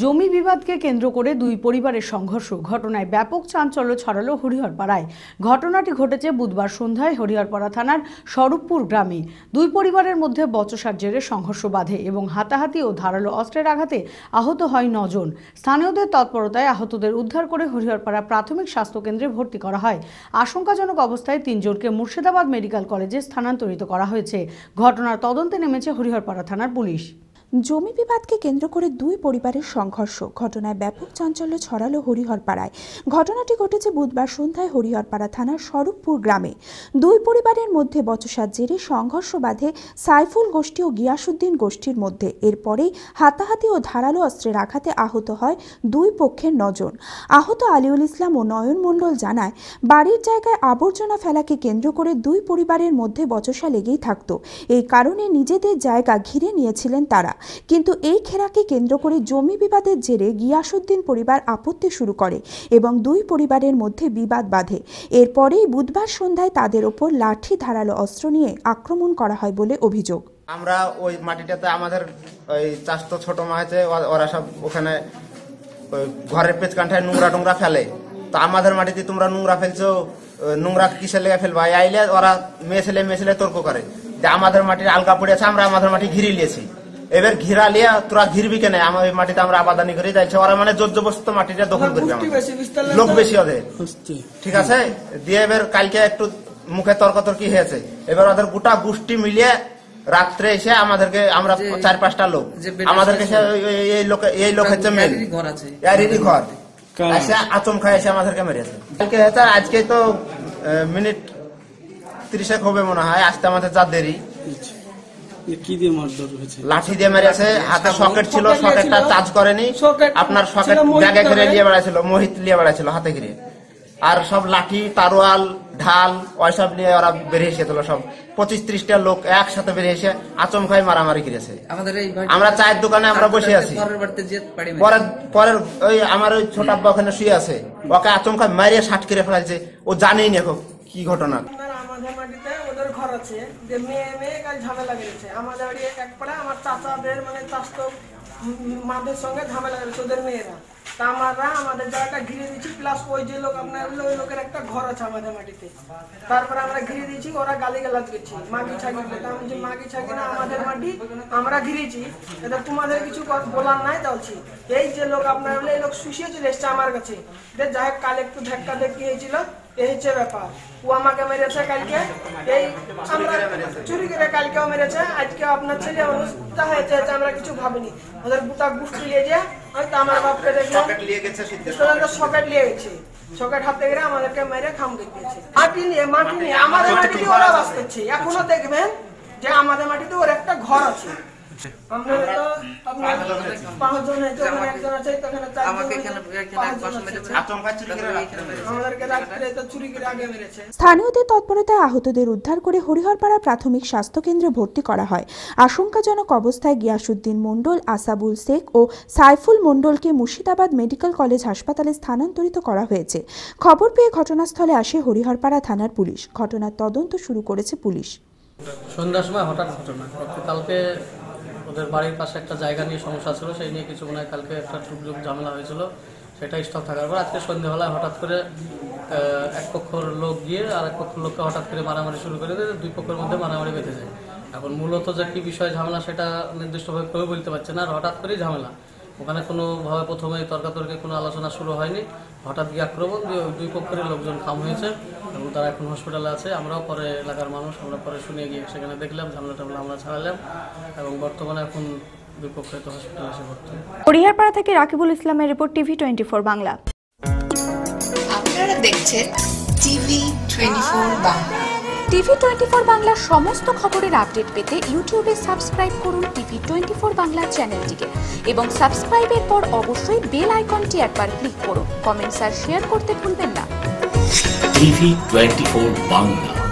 জমি বিবাদকে কেন্দ্র করে দুই পরিবারের সংঘর্ষ। ঘটনায় ব্যাপক চাঞ্চল্য ছড়ালো হরিহরপাড়ায়। ঘটনাটি ঘটেছে বুধবার সন্ধ্যায় হরিহরপাড়া থানার স্বরূপপুর গ্রামে। দুই পরিবারের মধ্যে বচসার জেরে সংঘর্ষ বাধে এবং হাতাহাতি ও ধারালো অস্ত্রের আঘাতে আহত হয় নজন। স্থানীয়দের তৎপরতায় আহতদের উদ্ধার করে হরিহরপাড়া প্রাথমিক স্বাস্থ্যকেন্দ্রে ভর্তি করা হয়। আশঙ্কাজনক অবস্থায় তিনজনকে মুর্শিদাবাদ মেডিকেল কলেজে স্থানান্তরিত করা হয়েছে। ঘটনার তদন্তে নেমেছে হরিহরপাড়া থানার পুলিশ। জমি বিবাদকে কেন্দ্র করে দুই পরিবারের সংঘর্ষ। ঘটনায় ব্যাপক চাঞ্চল্য ছড়ালো হরিহরপাড়ায়। ঘটনাটি ঘটেছে বুধবার সন্ধ্যায় হরিহরপাড়া থানার স্বরূপপুর গ্রামে। দুই পরিবারের মধ্যে বচসার জেরে সংঘর্ষ বাধে সাইফুল গোষ্ঠী ও গিয়াসুদ্দিন গোষ্ঠীর মধ্যে। এরপরেই হাতাহাতি ও ধারালো অস্ত্রের আঘাতে আহত হয় দুই পক্ষের নজন। আহত আলিউল ইসলাম ও নয়ন মণ্ডল জানায়, বাড়ির জায়গায় আবর্জনা ফেলাকে কেন্দ্র করে দুই পরিবারের মধ্যে বচসা লেগেই থাকত। এই কারণে নিজেদের জায়গা ঘিরে নিয়েছিলেন তারা। কিন্তু এই খেলাকে কেন্দ্র করে জমি বিবাদের জেরে গিয়াসুদ্দিন পরিবার আপত্তি শুরু করে এবং দুই পরিবারের মধ্যে বিবাদ বাঁধে। এরপরেই বুধবার সন্ধ্যায় তাদের ওপর লাঠি ধারালো অস্ত্র নিয়ে আক্রমণ করা হয় বলে অভিযোগ। আমরা ওই মাটিটাতে আমাদের ওই চাষ তো ছোট মা আছে ওরা সব ওখানে ঘরের পেছকানটায় নোংরা টোংরা ফেলে। তো আমাদের মাটিতে তোমরা নোংরা ফেলছো নোংরা কিসের লেগে ফেলবা? আইলে ওরা মেয়ে ছেলে মেয়ে ছেলে তর্ক করে। যে আমাদের মাটির আলগা পড়েছে আমরা আমাদের মাটি ঘিরে নিয়েছি। এবার ঘিরা লিয়া তোরা ঘিরবি কেন? আমার মাটিতে আমরা আবাদানি করে যাইছে ওরা মানে জোর জবস্ত মাটিটা দখল করবে লোক বেশি ওদের। ঠিক আছে? দিয়ে এবার কালকে একটু মুখে তর্কতর্কি হয়েছে। এবার ওদের গোটা গোষ্ঠী মিলিয়ে রাত্রে এসে আমাদেরকে আমরা চার পাঁচটা লোক। আমাদেরকে এই লোক এই লোক হচ্ছে মেন এরই ঘর আছে। এরই ঘর। এসে আচমকা এসে আমাদেরকে মেরেছে। কালকে হচ্ছে আজকে তো মিনিট তিরিশেক হবে মনে হয় আসতে আমাদের যা দেরি। কি দিয়ে মারধর হয়েছে? লাঠি দিয়ে মেরেছে হাতে সকেট ছিল সকেটটা চার্জ করেনি। আপনার সকেট ঘিরে নিয়ে বেড়াছিল মোহিত নিয়ে বেড়াছিল হাতে ঘিরে। আর সব লাঠি তারোয়াল ঢাল ওইসব নিয়ে ওরা বেরিয়ে এসেছিল সব। পঁচিশ ত্রিশটা লোক একসাথে বেরিয়ে এসে আচমকাই মারামারি করেছে। আমাদের এই বাড়ি- আমরা চায়ের দোকানে আমরা বসে আছি। পরের পরের ওই আমার ওই ছোট আব্বা ওখানে শুয়ে আছে। ওকে আচমকা মারিয়ে ষাট করে ফেলাইছে। ও জানেই না কি ঘটনা আপনার আমাদের মাটিতে ওদের ঘর আছে। যে মেয়ে মেয়ে কাল ঝামেলা গেছে আমাদের এক পাড়া, আমার চাচাদের মানে চাষ তো মাদের সঙ্গে ঝামেলা গেছে ওদের মেয়েরা। তা আমরা আমাদের জায়গাটা ঘিরে দিচ্ছি প্লাস ওই যে লোক আপনার ওই লোকের একটা ঘর আছে আমাদের মাটিতে। তারপরে আমরা ঘিরে দিয়েছি ওরা গালি গালাজ করছি মাগি ছাগি। আমি যে মাগি ছাগি না আমাদের মাটি আমরা ঘিরেছি। এটা তোমাদের কিছু বলার নাই বলছি এই যে লোক আপনার এই লোক শুষিয়ে চলে এসছে আমার কাছে। যাই হোক কাল একটু ধাক্কা দেখি হয়েছিল। এই হচ্ছে ব্যাপার। ও আমাকে মেরেছে কালকে। এই আমরা চুরি করে কালকেও মেরেছে আজকে আপনার ছেলে মানুষ তা হয়েছে, আমরা কিছু ভাবিনি। ওদের গোটা গুষ্টি নিয়ে যে হয়তো আমার বাপকে দেখল সকেট নিয়ে গেছে সকেট হাতে গেলে আমাদেরকে মেরে খাম মাটি নিয়ে মাটি নিয়ে। আমাদের মাটিতে ওরা বাস করছে। এখনও দেখবেন যে আমাদের মাটিতে ওর একটা ঘর আছে। মেরেছে। স্থানীয়দের তৎপরতায় আহতদের উদ্ধার করে হরিহরপাড়া প্রাথমিক স্বাস্থ্যকেন্দ্রে ভর্তি করা হয়। আশঙ্কাজনক অবস্থায় গিয়াসুদ্দিন মণ্ডল আসাবুল শেখ ও সাইফুল মণ্ডলকে মুর্শিদাবাদ মেডিকেল কলেজ হাসপাতালে স্থানান্তরিত করা হয়েছে। খবর পেয়ে ঘটনাস্থলে আসে হরিহরপাড়া থানার পুলিশ। ঘটনার তদন্ত শুরু করেছে পুলিশ। সন্ধ্যার সময় হঠাৎ ঘটনা। কালকে ওদের বাড়ির পাশে একটা জায়গা নিয়ে সমস্যা ছিল, সেই নিয়ে কিছু মনে হয় কালকে একটা টুকটুক ঝামেলা হয়েছিল সেটা স্টপ থাকার পর আজকে সন্ধ্যেবেলায় হঠাৎ করে এক পক্ষর লোক গিয়ে আর এক পক্ষর লোককে হঠাৎ করে মারামারি শুরু করে দিয়ে দুই পক্ষের মধ্যে মারামারি বেঁধে যায়। এখন মূলত যে কী বিষয় ঝামেলা সেটা নির্দিষ্টভাবে কেউ বলতে পারছে না, আর হঠাৎ করেই ঝামেলা। ওখানে কোনোভাবে প্রথমে তর্কাতর্কি কোনো আলোচনা শুরু হয়নি। হঠাৎ গিয়ে আক্রমণ, দিয়ে দুই পক্ষের লোকজন খাম হয়েছে এবং তারা এখন হসপিটালে আছে। আমরাও পরে এলাকার মানুষ আমরা পরে শুনে গিয়ে সেখানে দেখলাম ঝামেলা টামলা আমরা ছাড়ালাম এবং বর্তমানে এখন দুই পক্ষে তো হসপিটালে এসে ভর্তি। হরিহরপাড়া থেকে রাকিবুল ইসলামের report TV twenty four Bangla. আপনারা দেখছেন TV twenty four Bangla. TV twenty four বাংলার সমস্ত খবরের আপডেট পেতে ইউটিউবে সাবস্ক্রাইব করুন টিভি টোয়েন্টি ফোর বাংলা চ্যানেলটিকে এবং সাবস্ক্রাইবের পর অবশ্যই বেল আইকনটি একবার ক্লিক করুন। কমেন্টস আর শেয়ার করতে ভুলবেন না। TV twenty four Bangla